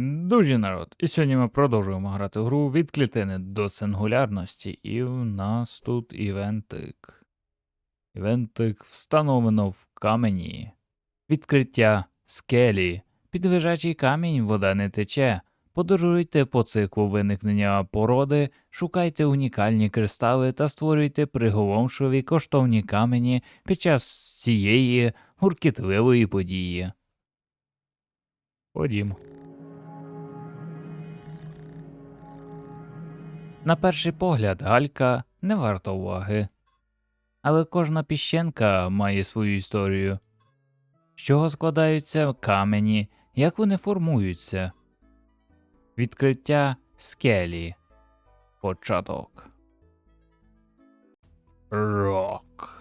Друзі народ, і сьогодні ми продовжуємо грати в гру від клітини до сингулярності, і в нас тут івентик. Івентик встановлено в камені. Відкриття скелі. Під лежачий камінь вода не тече. Подорожуйте по циклу виникнення породи, шукайте унікальні кристали та створюйте приголомшливі коштовні камені під час цієї гуркітливої події. Ходімо. На перший погляд, галька не варта уваги. Але кожна піщенка має свою історію. З чого складаються камені, як вони формуються? Відкриття скелі. Початок. Рок.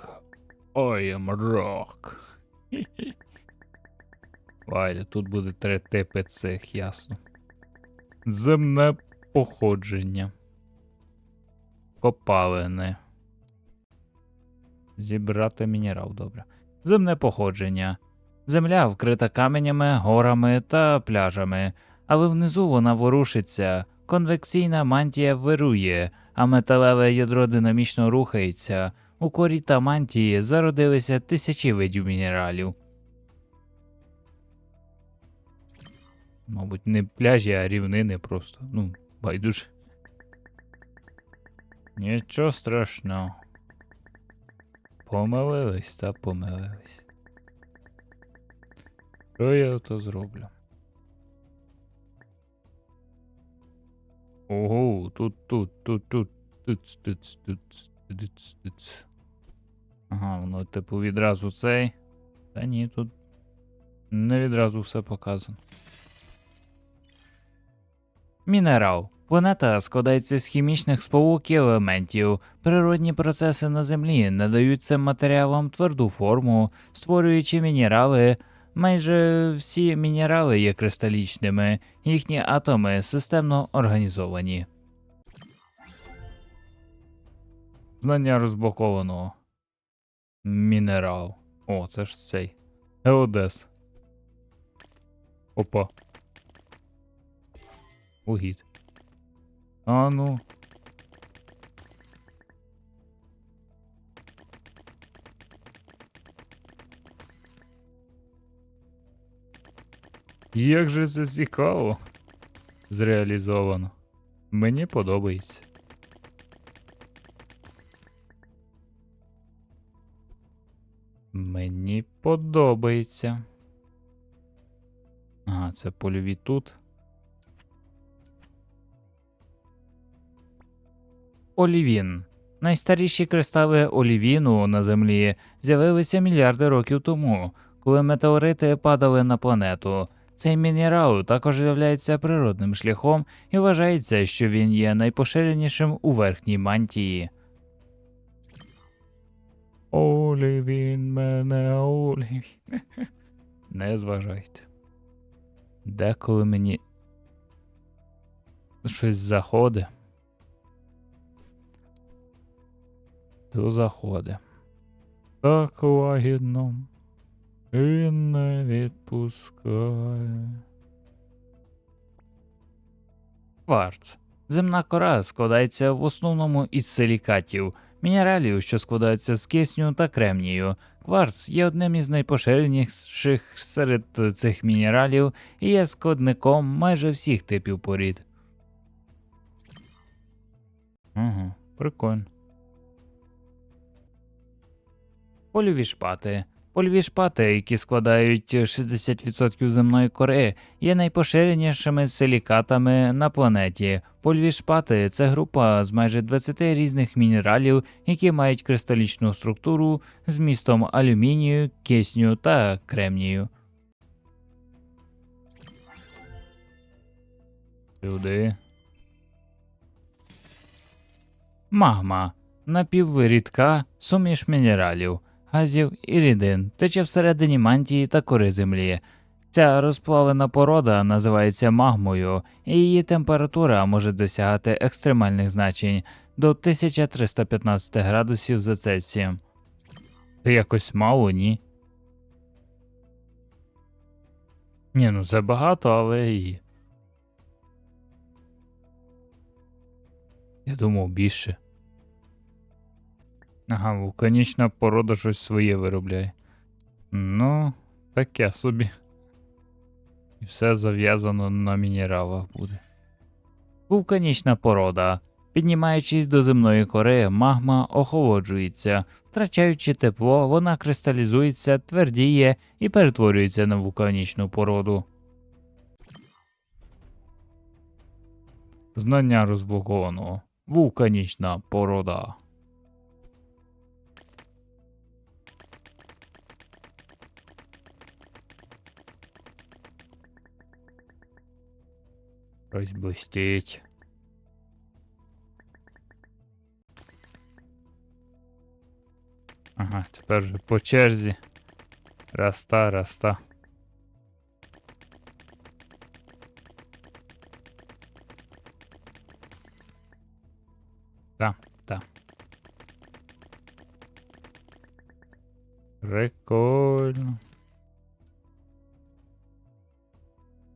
I am. Вайля, тут буде три типи цих, ясно. Земне походження. Копалини. Зібрати мінерал, добре. Земне походження. Земля вкрита каменями, горами та пляжами, але внизу вона ворушиться, конвекційна мантія вирує, а металеве ядро динамічно рухається. У корі та мантії зародилися тисячі видів мінералів. Мабуть, не пляжі, а рівнини просто. Ну, байдуже. Нічого страшного. Помилились та помилились. Що я то зроблю? Ого, тут, тут, тут, тут, тут, тут, тут, тут, тут. Ага, воно типу відразу цей. Та ні, тут не відразу все показано. Мінерал. Планета складається з хімічних сполук і елементів. Природні процеси на Землі надають цим матеріалам тверду форму, створюючи мінерали. Майже всі мінерали є кристалічними, їхні атоми системно організовані. Знання розблоковано. Мінерал. О, це ж цей. Еодес. Опа. Угід. А ну. Як же це цікаво. Зреалізовано. Мені подобається. Мені подобається. Ага, це польові тут. Олівін. Найстаріші кристали олівіну на Землі з'явилися мільярди років тому, коли метеорити падали на планету. Цей мінерал також являється природним шляхом і вважається, що він є найпоширенішим у верхній мантії. Олівін мене олівін. Не зважайте. Деколи мені щось заходить. То заходи. Так лагідно і не відпускає. Кварц. Земна кора складається в основному із силікатів, мінералів, що складаються з кисню та кремнію. Кварц є одним із найпоширеніших серед цих мінералів і є складником майже всіх типів порід. Угу, прикольно. Польові шпати. Польові шпати, які складають 60% земної кори, є найпоширенішими силікатами на планеті. Польові шпати це група з майже 20 різних мінералів, які мають кристалічну структуру з містом алюмінію, кисню та кремнію. Сюди. Магма напіврідка суміш мінералів газів і рідин, тече всередині мантії та кори землі. Ця розплавлена порода називається магмою, і її температура може досягати екстремальних значень до 1315 градусів за Цельсієм. Це якось мало, ні? Ні, ну це багато, але і. Я думав більше. Ага, вулканічна порода щось своє виробляє. Ну, таке собі. І все зав'язано на мінералах буде. Вулканічна порода. Піднімаючись до земної кори, магма охолоджується. Втрачаючи тепло, вона кристалізується, твердіє і перетворюється на вулканічну породу. Знання розблоковано. Вулканічна порода. Щось. Ага, тепер вже по черзі. Раз та, та. Та, та. Прикольно.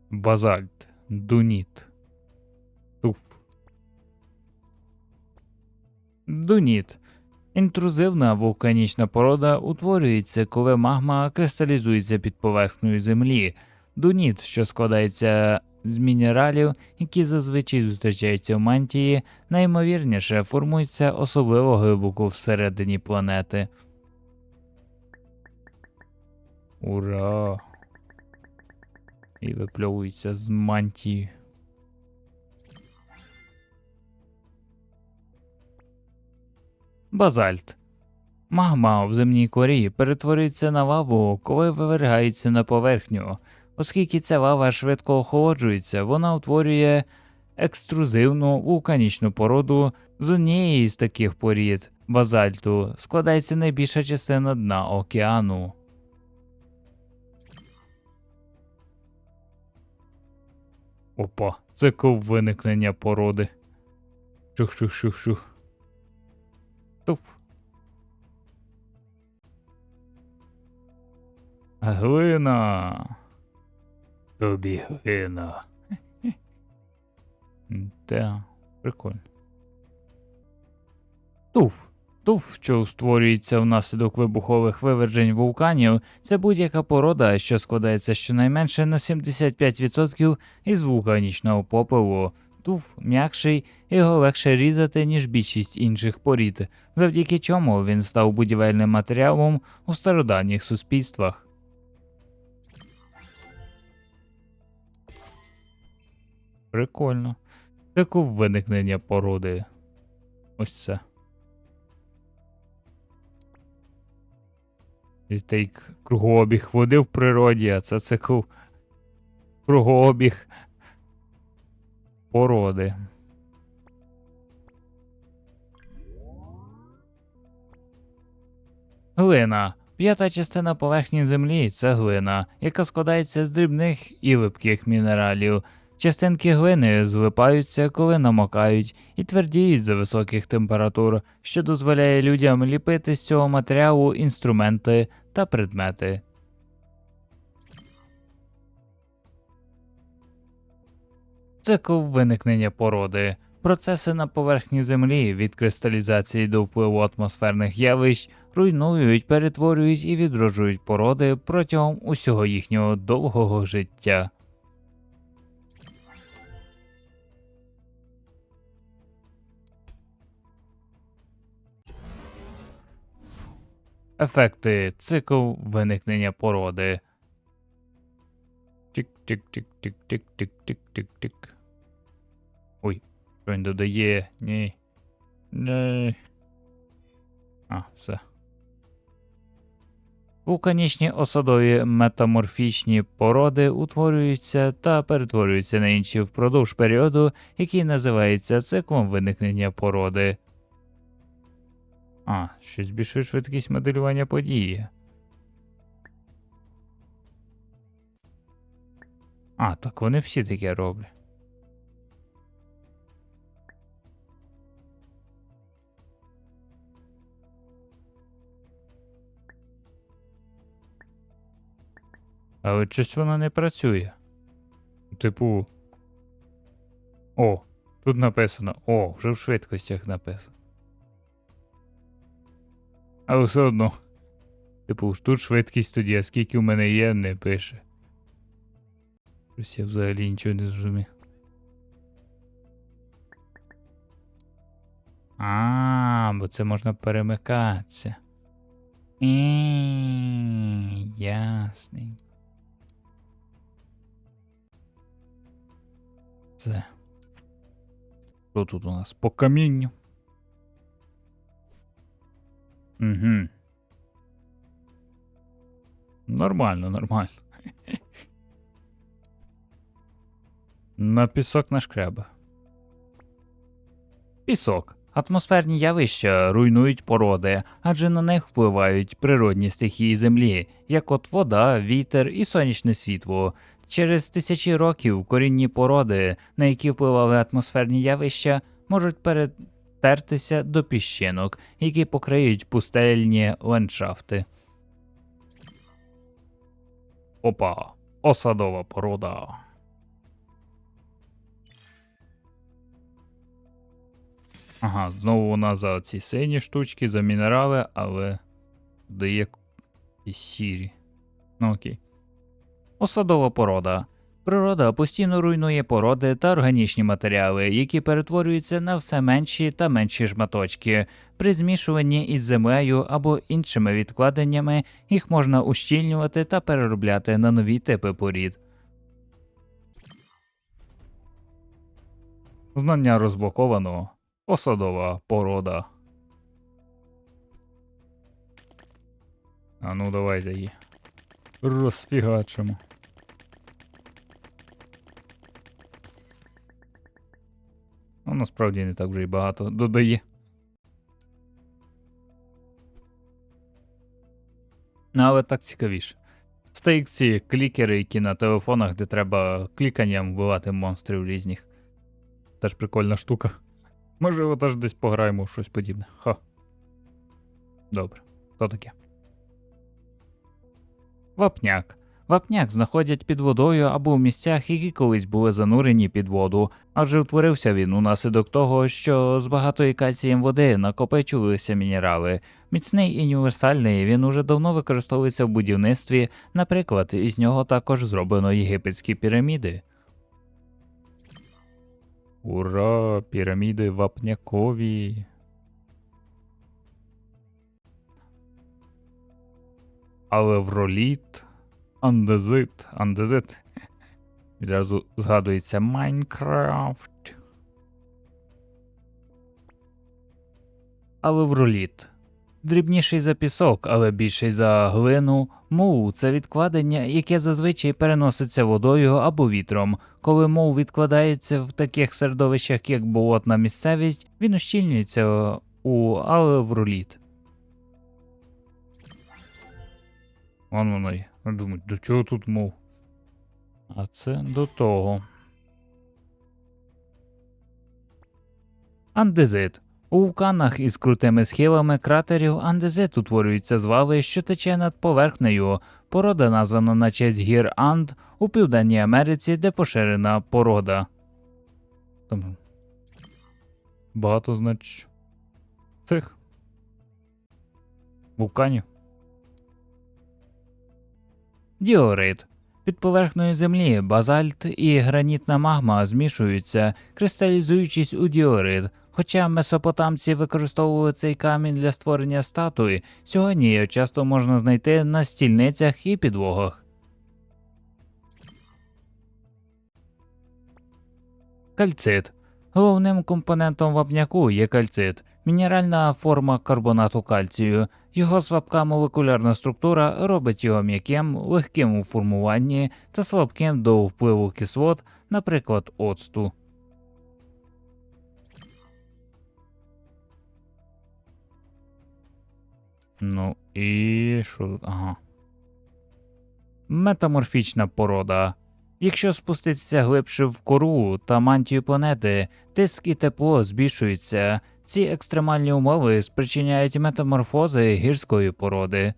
Базальт. Дуніт. Туф. Дуніт. Інтрузивна вулканічна порода утворюється, коли магма кристалізується під поверхнею землі. Дуніт, що складається з мінералів, які зазвичай зустрічаються в мантії, найімовірніше формується особливо глибоко всередині планети. Ура! І випльовується з мантії. Базальт. Магма в земній корі перетворюється на лаву, коли вивергається на поверхню. Оскільки ця лава швидко охолоджується, вона утворює екструзивну вулканічну породу з однієї з таких порід базальту складається найбільша частина дна океану. Опа, цикл виникнення породи. Шух-шух-шух-шух. Туф. Глина. Тобі глина. Та, прикольно. Туф. Туф, що створюється внаслідок вибухових вивержень вулканів, це будь-яка порода, що складається щонайменше на 75% із вулканічного попелу. Туф м'якший, його легше різати, ніж більшість інших порід, завдяки чому він став будівельним матеріалом у стародавніх суспільствах. Прикольно. Цикл виникнення породи. Ось це. Той кругообіг води в природі, а це цикл кругообіг породи. Глина. П'ята частина поверхні землі це глина, яка складається з дрібних і липких мінералів. Частинки глини злипаються, коли намокають, і твердіють за високих температур, що дозволяє людям ліпити з цього матеріалу інструменти та предмети. Цикл виникнення породи. Процеси на поверхні Землі від кристалізації до впливу атмосферних явищ руйнують, перетворюють і відроджують породи протягом усього їхнього довгого життя. Ефекти цикл виникнення породи. Тик-тик-тик-тик-тик-тик-тик-тик. Ой, що він додає? Ні. Ні. А, все. Вулканічні осадові метаморфічні породи утворюються та перетворюються на інші впродовж періоду, який називається циклом виникнення породи. А, ще збільшує швидкість моделювання події. А, так вони всі таке роблять. Але щось воно не працює. Типу. О, Тут написано. О, вже в швидкостях написано. Але все одно. Типу, тут швидкість тоді, а скільки в мене є, не пише. Щось я взагалі нічого не зрозумів. А, бо це можна перемикатися. Ясненько. Це. Що тут у нас? По камінню. Угу. Нормально, нормально. На пісок нашкреба. Пісок. Атмосферні явища руйнують породи, адже на них впливають природні стихії землі, як от вода, вітер і сонячне світло. Через тисячі років корінні породи, на які впливали атмосферні явища, можуть перетертися до піщинок, які покриють пустельні ландшафти. Опа, осадова порода. Ага, знову вона за ці сині штучки, за мінерали, але дає і сірі. Ну окей. Осадова порода. Природа постійно руйнує породи та органічні матеріали, які перетворюються на все менші та менші шматочки. При змішуванні із землею або іншими відкладеннями їх можна ущільнювати та переробляти на нові типи порід. Знання розблоковано. Осадова порода. А ну давайте її. Розфігачимо. Ну, насправді не так вже й багато додає. Ну, але так цікавіше. Стейк ці клікери, які на телефонах, де треба кліканням вбивати монстрів різних. Теж прикольна штука. Можливо, теж десь пограємо в щось подібне. Ха. Добре. Що таке? Вапняк. Вапняк знаходять під водою або в місцях, які колись були занурені під воду, адже утворився він унаслідок того, що з багатої кальцієм води накопичувалися мінерали. Міцний і універсальний він уже давно використовується в будівництві, наприклад, із нього також зроблено єгипетські піраміди. Ура! Піраміди вапнякові. Алевроліт, андезит, андезит. Відразу згадується Майнкрафт. Алевроліт. Дрібніший за пісок, але більший за глину. Мул це відкладення, яке зазвичай переноситься водою або вітром. Коли мул відкладається в таких середовищах, як болотна місцевість, він ущільнюється у алевроліт. Вон воно є. Думаю, до чого тут мов? А це до того. Андезит. У вулканах із крутими схилами кратерів андезит утворюється з лави, що тече над поверхнею. Порода названа на честь гір Анд у Південній Америці, де поширена порода. Там багато, значить, цих вулканів. Діорит. Під поверхнею землі базальт і гранітна магма змішуються, кристалізуючись у діорит. Хоча месопотамці використовували цей камінь для створення статуї, сьогодні його часто можна знайти на стільницях і підлогах. Кальцит. Головним компонентом вапняку є кальцит, мінеральна форма карбонату кальцію. Його слабка молекулярна структура робить його м'яким, легким у формуванні та слабким до впливу кислот, наприклад, оцту. Ну і що тут? Ага. Метаморфічна порода. Якщо спуститися глибше в кору та мантію планети, тиск і тепло збільшуються. Ці екстремальні умови спричиняють метаморфози гірської породи.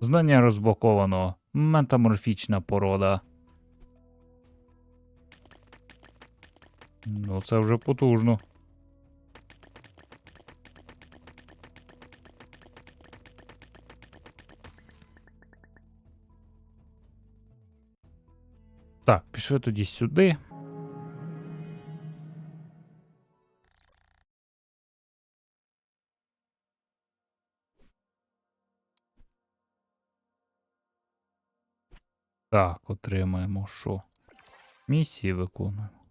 Знання розблоковано. метаморфічна порода. Ну, це вже потужно. Так, пішли тоді сюди. Так, отримаємо що? Місії виконуємо.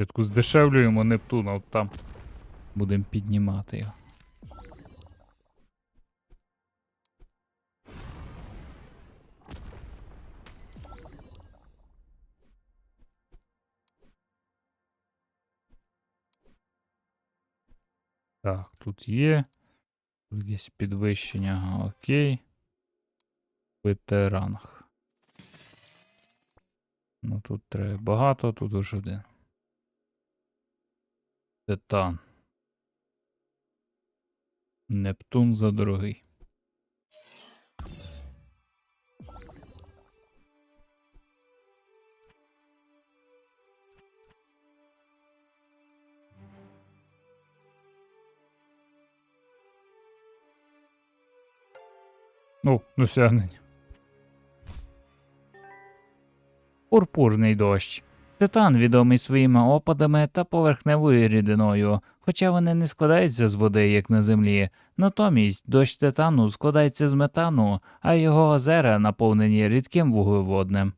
Спочатку здешевлюємо Нептуна, от там будемо піднімати його. Так, тут є. Тут є підвищення, ага, окей. Ветеранах. Ну тут треба багато, тут лише один. Титан. Нептун задорогий. О, досягнення. Пурпурний дощ. Титан відомий своїми опадами та поверхневою рідиною, хоча вони не складаються з води, як на землі. Натомість дощ титану складається з метану, а його озера наповнені рідким вуглеводнем.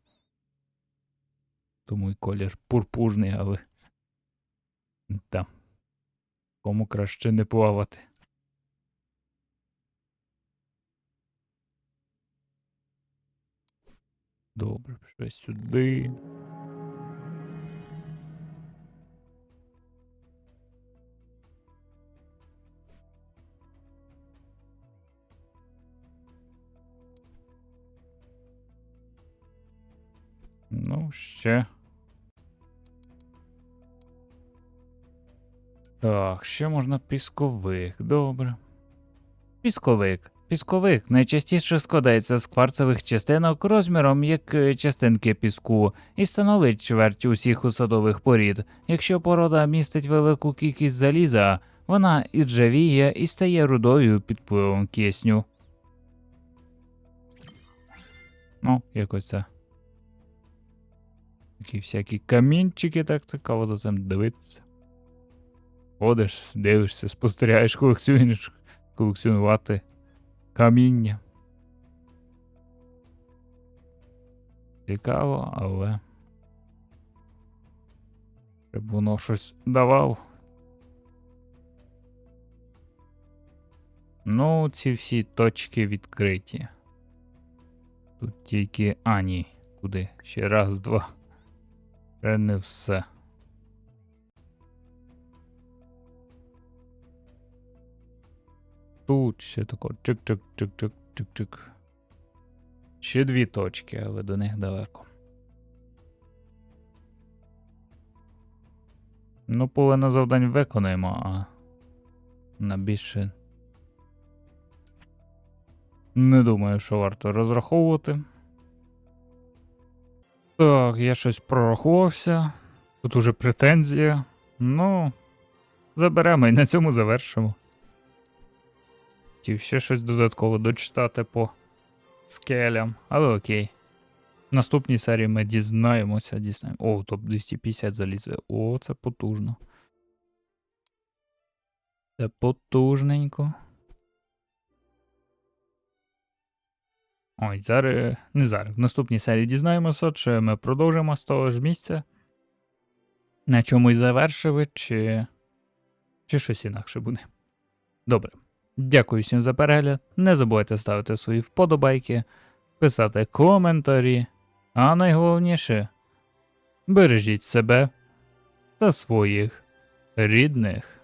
Тому й колір пурпурний, але. Та. Кому краще не плавати. Добре, пішли сюди. Ну, ще. Так, ще можна пісковик. Добре. Пісковик. Пісковик найчастіше складається з кварцевих частинок розміром як е, частинки піску і становить чверть усіх усадових порід. Якщо порода містить велику кількість заліза, вона іржавіє і стає рудою під впливом кисню. Ну, якось це. Такі всякі камінчики, так цікаво за цим дивитися. Ходиш, дивишся, спостерігаєш, колекціонуєш, колекціонувати каміння. Цікаво, але. Щоб воно щось давало. Ну, ці всі точки відкриті. Тут тільки. А, ні. Куди? Ще раз, два. Це не все. Тут ще тако чик-чик-чик-чик-чик-чик. Ще дві точки, але до них далеко. Ну, половину завдань виконаємо, а на більше. Не думаю, що варто розраховувати. Так, я щось прорахувався. Тут уже претензія. Ну, заберемо і на цьому завершимо. Хотів ще щось додатково дочитати по скелям, але окей. В наступній серії ми дізнаємося, дізнаємо. О, топ 250 залізе. О, це потужно. Це потужненько. Ой, зараз. Не зараз. В наступній серії дізнаємося, чи ми продовжимо з того ж місця. На чомусь завершили, чи. чи щось інакше буде. Добре. Дякую всім за перегляд. Не забувайте ставити свої вподобайки, писати коментарі. А найголовніше бережіть себе та своїх рідних.